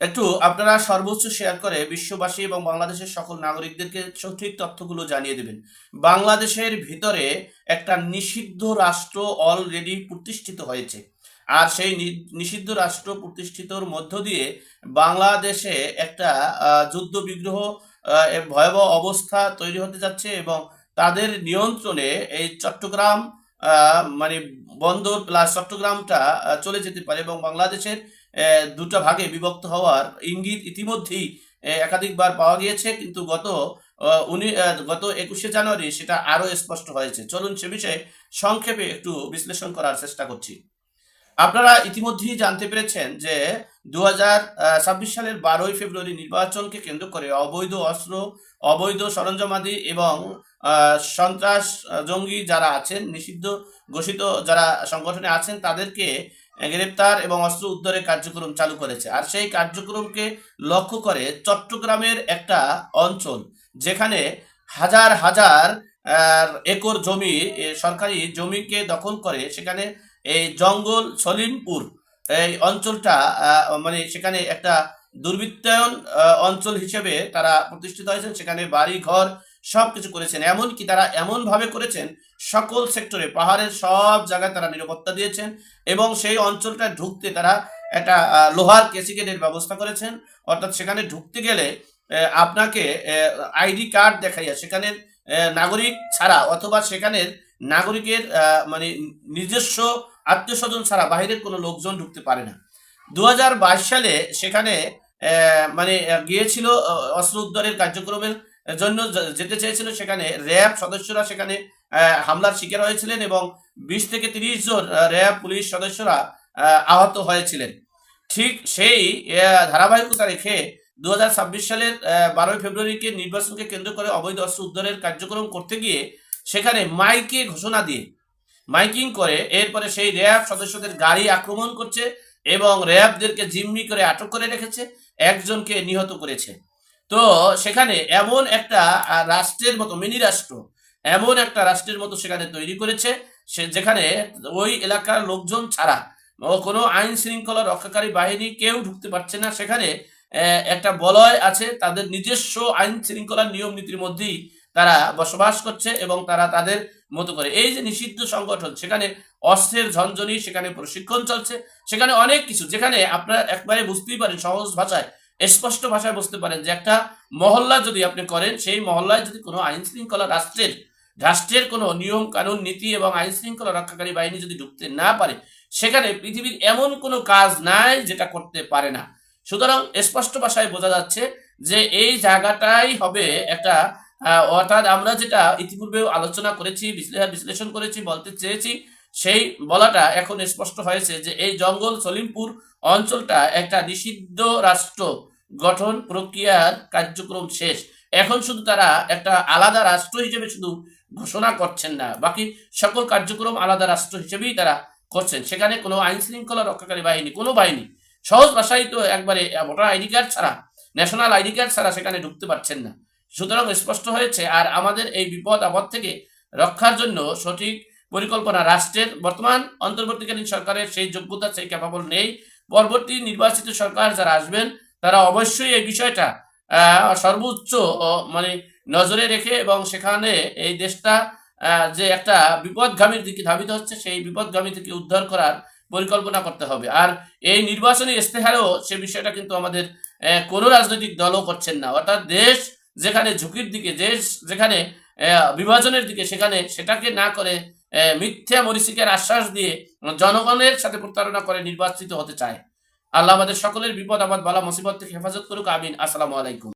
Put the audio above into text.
একটু আপনারা সর্বোচ্চ শেয়ার করে বিশ্ববাসী এবং বাংলাদেশের সকল নাগরিকদেরকে সঠিক তথ্যগুলো জানিয়ে দেবেন। বাংলাদেশের ভিতরে একটা নিষিদ্ধ রাষ্ট্র অলরেডি প্রতিষ্ঠিত হয়েছে। আর সেই নিষিদ্ধ রাষ্ট্র প্রতিষ্ঠিতর মধ্য দিয়ে বাংলাদেশে একটা যুদ্ধ বিগ্রহ ভয়াবহ অবস্থা তৈরি হতে যাচ্ছে এবং তাদের নিয়ন্ত্রণে এই চট্টগ্রাম মানে বন্দর প্লাস চট্টগ্রামটা চলে যেতে পারে এবং বাংলাদেশের দুটো ভাগে বিভক্ত হওয়ার ইঙ্গিত ইতিমধ্যেই একাধিকবার পাওয়া গিয়েছে, কিন্তু গত উনি গত একুশে জানুয়ারি সেটা আরও স্পষ্ট হয়েছে। চলুন সে বিষয়ে সংক্ষেপে একটু বিশ্লেষণ করার চেষ্টা করছি। আপনারা ইতিমধ্যেই জানতে পেরেছেন যে দু সালের বারোই ফেব্রুয়ারি নির্বাচনকে কেন্দ্র করে অবৈধ অস্ত্র, অবৈধ সরঞ্জামাদি এবং সন্ত্রাস জঙ্গি যারা আছেন, নিষিদ্ধ, ঘোষিত যারা সংগঠনে আছেন, তাদেরকে গ্রেপ্তার এবং অস্ত্র উদ্ধারের কার্যক্রম চালু করেছে। আর সেই কার্যক্রমকে লক্ষ্য করে চট্টগ্রামের একটা অঞ্চল যেখানে হাজার হাজার একর জমি সরকারি জমিকে দখল করে সেখানে এই জঙ্গল সলিমপুর, এই অঞ্চলটা মানে সেখানে একটা দুর্বৃত্তায়ন অঞ্চল হিসেবে তারা প্রতিষ্ঠিত হয়েছেন সেখানে বাড়ি ঘর সব কিছু করেছেন। এমনকি তারা এমনভাবে করেছেন, সকল সেক্টরে, পাহাড়ের সব জায়গায় তারা নিরাপত্তা দিয়েছেন এবং সেই অঞ্চলটা ঢুকতে তারা একটা লোহার কেসিকেটের ব্যবস্থা করেছেন। অর্থাৎ সেখানে ঢুকতে গেলে আপনাকে আইডি কার্ড দেখাইয়া সেখানে নাগরিক ছাড়া অথবা সেখানের নাগরিকের মানে নিজস্ব আত্মীয় স্বজন ছাড়া বাইরের কোনো লোকজন ঢুকতে পারে না। দু হাজার বাইশ সালে সেখানে মানে গিয়েছিল অস্ত্র উদ্ধারের কার্যক্রমের জন্য যেতে চেয়েছিল সেখানে র্যাব সদস্যরা সেখানে হামলার শিকার হয়েছিলেন এবং বিশ থেকে তিরিশ জন র্যাব পুলিশ সদস্যরা আহত হয়েছিলেন। ঠিক সেই ধারাবাহিকতা রেখে দু হাজার ছাব্বিশ সালের বারোই ফেব্রুয়ারিকে নির্বাচনকে কেন্দ্র করে অবৈধ অস্ত্র উদ্ধারের কার্যক্রম করতে গিয়ে সেখানে মাইকে ঘোষণা দিয়ে, মাইকিং করে, এরপরে সেই র্যাব সদস্যদের গাড়ি আক্রমণ করছে এবং র্যাবদেরকে জিম্মি করে আটক করে রেখেছে, একজনকে নিহত করেছে। তো সেখানে এমন একটা রাষ্ট্রের মতো, মিনি রাষ্ট্র, এমন একটা রাষ্ট্রের মতো সেখানে তৈরি করেছে, সে, যেখানে ওই এলাকার লোকজন ছাড়া কোনো আইন শৃঙ্খলা রক্ষাকারী বাহিনী কেউ ঢুকতে পারছে না। সেখানে একটা বলয় আছে, তাদের নিজস্ব আইন শৃঙ্খলার নিয়ম নীতির মধ্যেই তারা বসবাস করছে এবং তারা তাদের মতো করে। এই যে নিষিদ্ধ সংগঠন, সেখানে অস্ত্রের ঝঞ্ঝনি সেখানে প্রশিক্ষণ চলছে, সেখানে অনেক কিছু, যেখানে আপনারা একবারে বুঝতেই পারেন সহজ ভাষায় স্পষ্ট ভাষায় বুঝতে পারেন যে একটা মহল্লা যদি আপনি করেন, সেই মহল্লায় যদি কোনো আইন শৃঙ্খলা রাষ্ট্রের রাষ্ট্রের কোনো নিয়ম, কানুন, নীতি এবং আইন শৃঙ্খলা রক্ষাকারী বাহিনী যদি ঢুকতে না পারে, সেখানে পৃথিবীর এমন কোনো কাজ নাই যেটা করতে পারে না। সুতরাং স্পষ্ট ভাষায় বোঝা যাচ্ছে যে এই জায়গাটাই হবে একটা অর্থাৎ আমরা যেটা ইতিপূর্বে আলোচনা করেছি বিশ্লেষণ করেছি, বলতে চেয়েছি, সেই বলাটা এখন স্পষ্ট হয়েছে যে এই জঙ্গল সলিমপুর অঞ্চলটা একটা নিষিদ্ধ রাষ্ট্র গঠন প্রক্রিয়ার কার্যক্রম শেষ। এখন শুধু তারা একটা আলাদা রাষ্ট্র হিসেবে শুধু ঘোষণা করছেন না, বাকি সকল কার্যক্রম আলাদা রাষ্ট্র হিসেবেই তারা করছেন। সেখানে কোনো আইন শৃঙ্খলা রক্ষাকারী বাহিনী, কোনো বাহিনী, সহজ ভাষায় তো একবারে ভোটার আইডি কার্ড ছাড়া, ন্যাশনাল আইডি কার্ড ছাড়া সেখানে ঢুকতে পারছেন না। সুতরাং স্পষ্ট হয়েছে, আর আমাদের এই বিপদ আপদ থেকে রক্ষার জন্য সঠিক পরিকল্পনা, রাষ্ট্রের বর্তমান অন্তর্বর্তীকালীন সরকারের সেই যোগ্যতা, সেই ক্যাপাবল নেই। পরবর্তী নির্বাচিত সরকার যারা আসবেন, তারা অবশ্যই এই বিষয়টা সর্বোচ্চ মানে নজরে রেখে এবং সেখানে এই দেশটা যে একটা বিপদগামীর দিকে ধাবিত হচ্ছে, সেই বিপদগামী থেকে উদ্ধার করার পরিকল্পনা করতে হবে। আর এই নির্বাচনী ইস্তেহারেও সে বিষয়টা কিন্তু আমাদের কোনো রাজনৈতিক দলও করছেন না। অর্থাৎ দেশ যেখানে ঝুঁকির দিকে, দেশ যেখানে বিভাজনের দিকে, সেখানে সেটাকে না করে মিথ্যা মরিচিকের আশ্বাস দিয়ে জনগণের সাথে প্রতারণা করে নির্বাচিত হতে চায়। আল্লাহ আমাদের সকলের বিপদ আমাদ বলা, মুসিবত থেকে হেফাজত করুক, আমিন। আসসালামু আলাইকুম।